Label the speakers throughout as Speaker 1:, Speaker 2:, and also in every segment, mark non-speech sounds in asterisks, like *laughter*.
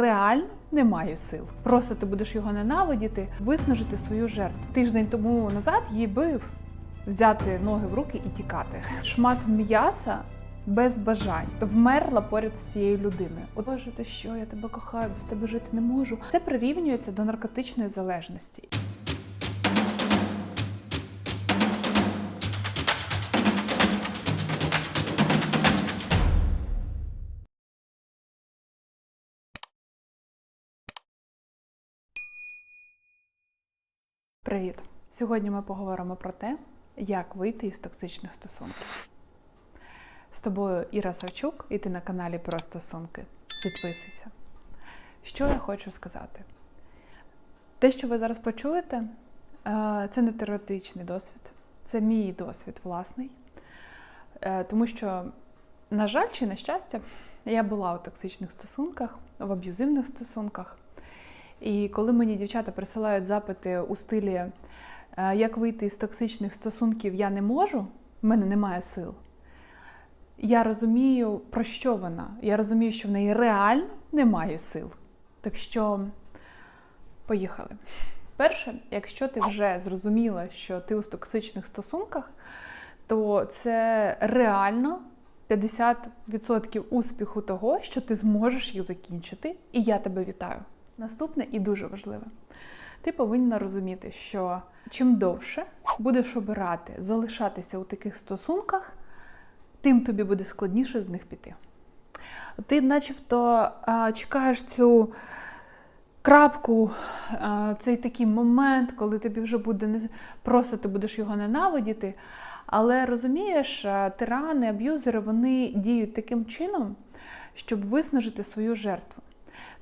Speaker 1: реально немає сил. Просто ти будеш його ненавидіти, виснажити свою жертву. Тиждень тому назад її бив взяти ноги в руки і тікати. Шмат м'яса. Без бажань вмерла поряд з цією людиною. От Боже, ти що, я тебе кохаю, без тебе жити не можу. Це прирівнюється до наркотичної залежності. Привіт! Сьогодні ми поговоримо про те, як вийти із токсичних стосунків. З тобою Іра Савчук, і ти на каналі Про стосунки. Підписуйся. Що я хочу сказати? Те, що ви зараз почуєте, е, це не теоретичний досвід, це мій досвід власний. Е, Тому що, на жаль, чи на щастя, я була у токсичних стосунках, в аб'юзивних стосунках. І коли мені дівчата присилають запити у стилі е, як вийти з токсичних стосунків я не можу, в мене немає сил. Я розумію, про що вона. Я розумію, що в неї реально немає сил. Так що поїхали. Перше, якщо ти вже зрозуміла, що ти у токсичних стосунках, то це реально 50% успіху того, що ти зможеш їх закінчити, і я тебе вітаю. Наступне і дуже важливе. Ти повинна розуміти, що чим довше будеш обирати залишатися у таких стосунках, тим тобі буде складніше з них піти. Ти, начебто, чекаєш цю крапку, цей такий момент, коли тобі вже буде не просто ти будеш його ненавидіти. Але розумієш, тирани, аб'юзери, вони діють таким чином, щоб виснажити свою жертву.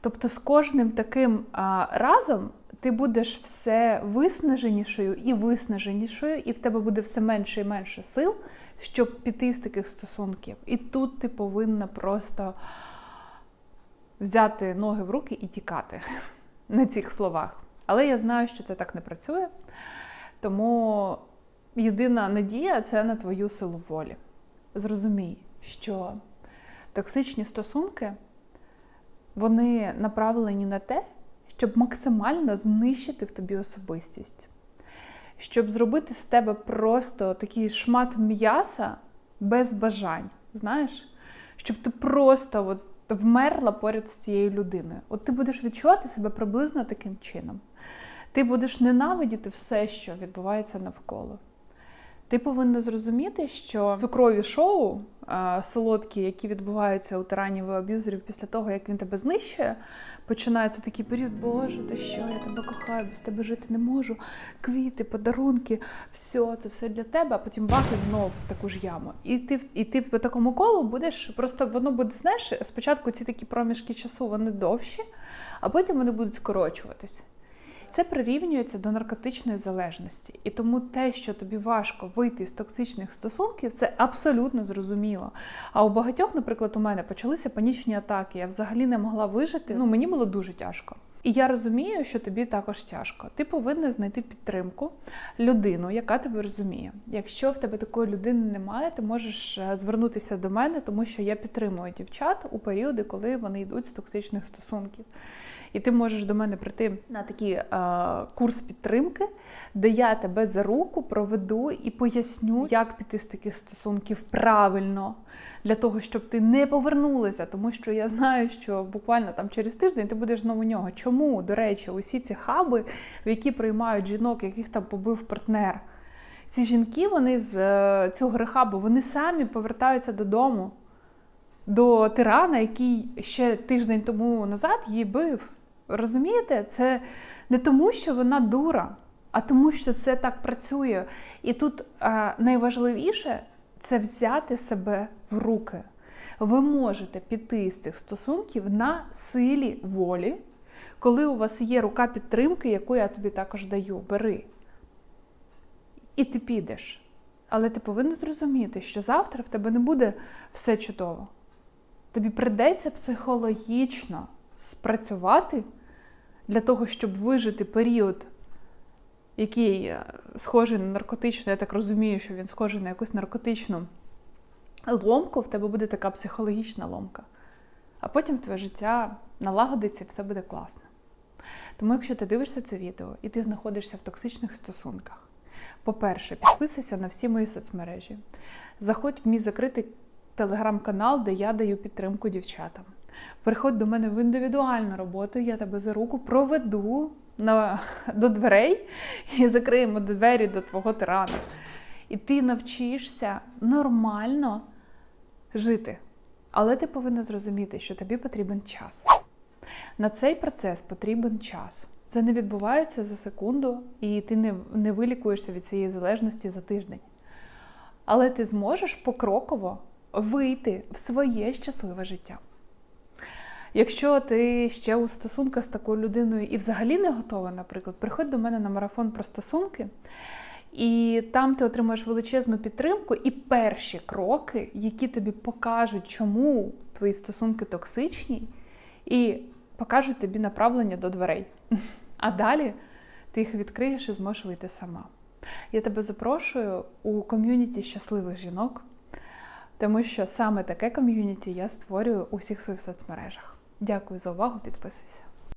Speaker 1: Тобто з кожним таким а, разом ти будеш все виснаженішою і виснаженішою, і в тебе буде все менше і менше сил, щоб піти з таких стосунків. І тут ти повинна просто взяти ноги в руки і тікати *laughs* на цих словах. Але я знаю, що це так не працює. Тому єдина надія це на твою силу волі. Зрозумій, що токсичні стосунки вони направлені на те, щоб максимально знищити в тобі особистість, щоб зробити з тебе просто такий шмат м'яса без бажань. Знаєш, щоб ти просто от вмерла поряд з цією людиною. От ти будеш відчувати себе приблизно таким чином. Ти будеш ненавидіти все, що відбувається навколо. Ти повинна зрозуміти, що цукрові шоу солодкі, які відбуваються у тиранів і аб'юзерів після того, як він тебе знищує, починається такий період, Боже, ти що, я тебе кохаю, без тебе жити не можу. Квіти, подарунки, все, це все для тебе, а потім бах і знов в таку ж яму. І ти, і ти по такому колу будеш, просто воно буде, знаєш, спочатку ці такі проміжки часу вони довші, а потім вони будуть скорочуватись. Це прирівнюється до наркотичної залежності. І тому те, що тобі важко вийти з токсичних стосунків, це абсолютно зрозуміло. А у багатьох, наприклад, у мене почалися панічні атаки. Я взагалі не могла вижити. Ну, мені було дуже тяжко. І я розумію, що тобі також тяжко. Ти повинна знайти підтримку, людину, яка тебе розуміє. Якщо в тебе такої людини немає, ти можеш е, звернутися до мене, тому що я підтримую дівчат у періоди, коли вони йдуть з токсичних стосунків. І ти можеш до мене прийти на такий е, курс підтримки, де я тебе за руку проведу і поясню, як піти з таких стосунків правильно, для того, щоб ти не повернулася. Тому що я знаю, що буквально там через тиждень ти будеш знову нього. Чому, до речі, усі ці хаби, в які приймають жінок, яких там побив партнер, ці жінки, вони з е, цього рехабу, вони самі повертаються додому. До тирана, який ще тиждень тому назад її бив. Розумієте, це не тому, що вона дура, а тому, що це так працює. І тут а, найважливіше це взяти себе в руки. Ви можете піти з цих стосунків на силі волі, коли у вас є рука підтримки, яку я тобі також даю. Бери. І ти підеш. Але ти повинен зрозуміти, що завтра в тебе не буде все чудово. Тобі придеться психологічно спрацювати для того, щоб вижити період, який е, схожий на наркотичну, я так розумію, що він схожий на якусь наркотичну ломку, в тебе буде така психологічна ломка. А потім твоє життя налагодиться і все буде класно. Тому, якщо ти дивишся це відео і ти знаходишся в токсичних стосунках, по-перше, підписуйся на всі мої соцмережі. Заходь в мій закритий телеграм-канал, де я даю підтримку дівчатам. Приходь до мене в індивідуальну роботу, я тебе за руку проведу на, до дверей і закриємо двері до твого тирана. І ти навчишся нормально жити. Але ти повинна зрозуміти, що тобі потрібен час. На цей процес потрібен час. Це не відбувається за секунду, і ти не, не вилікуєшся від цієї залежності за тиждень. Але ти зможеш покроково вийти в своє щасливе життя. Якщо ти ще у стосунках з такою людиною і взагалі не готова, наприклад, приходь до мене на марафон про стосунки, і там ти отримаєш величезну підтримку і перші кроки, які тобі покажуть, чому твої стосунки токсичні, і покажуть тобі направлення до дверей. *laughs* А далі ти їх відкриєш і зможеш вийти сама. Я тебе запрошую у ком'юніті щасливих жінок, тому що саме таке ком'юніті я створюю у всіх своїх соцмережах. Дякую за увагу, підписуйся.